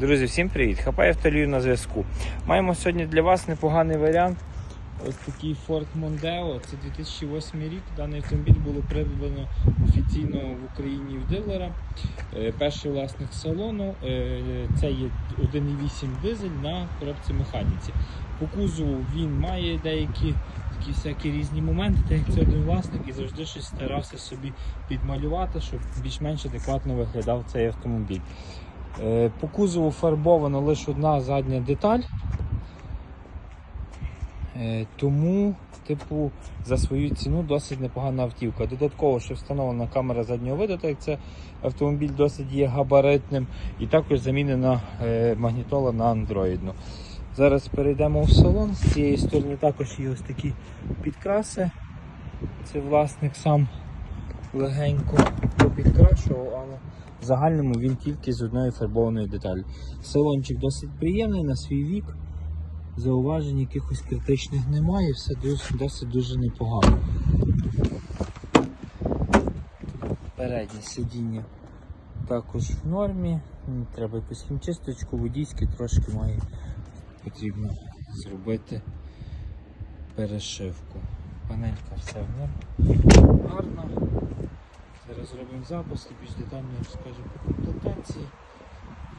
Друзі, всім привіт! Хапай автолію на зв'язку. Маємо сьогодні для вас непоганий варіант. Ось такий Ford Mondeo. Це 2008 рік. Даний автомобіль було придбано офіційно в Україні в дилера. Е, Перший власник салону. Е, Це є 1,8 дизель на коробці механіці. По кузову він має деякі такі всякі різні моменти, так як це один власник і завжди щось старався собі підмалювати, щоб більш-менш адекватно виглядав цей автомобіль. Е, По кузову фарбована лише одна задня деталь. Е, Тому, типу, за свою ціну досить непогана автівка. Додатково, що встановлена камера заднього виду, так як це автомобіль досить є габаритним, і також замінена е, магнітола на андроїдну. Зараз перейдемо в салон. З цієї сторони також є ось такі підкраси. Це власник сам легенько підкрашував, але в загальному він тільки з одної фарбованої деталі. Салончик досить приємний на свій вік. Зауважень якихось критичних немає, все досить дуже непогано. Переднє сидіння також в нормі. Треба якусь хімчисточку, водійське трошки має потрібно зробити перешивку. Панелька все в нормі. Гарна. Зараз зробимо запуск і більш детально розкажу по комплектації.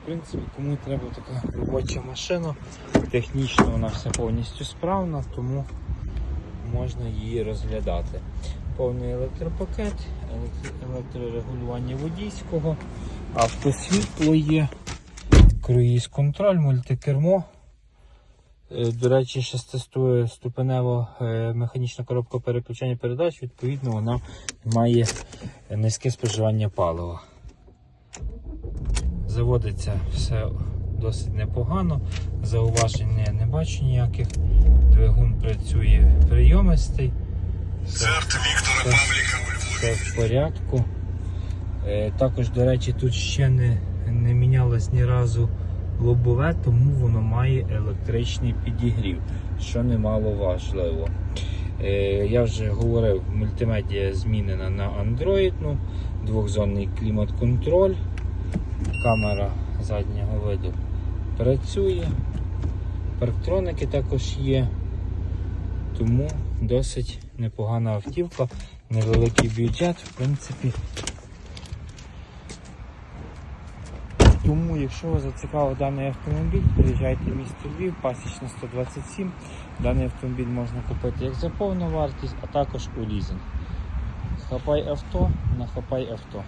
В принципі, кому треба така робоча машина, технічно вона все повністю справна, тому можна її розглядати. Повний електропакет, електрорегулювання водійського, автосвітло є, круїз-контроль, мультикермо. Е, До речі, шестиступенева е, механічна коробка переключення передач, відповідно, вона має низьке споживання палива. Заводиться все досить непогано. Зауважень я не бачу ніяких. Двигун працює прийомистий. Це Віктора Павліка у Львові. Все в порядку. Е, Також, до речі, тут ще не, не мінялось ні разу лобове, тому воно має електричний підігрів, що немало важливо. Е, Я вже говорив, мультимедіа змінена на андроїдну, двохзонний клімат-контроль, камера заднього виду працює, парктроники також є, тому досить непогана автівка, невеликий бюджет, в принципі. Тому, якщо вас зацікавив даний автомобіль, приїжджайте в місто Львів, пасічна 127. Даний автомобіль можна купити як за повну вартість, а також у лізинг. Хапай авто на хапай авто.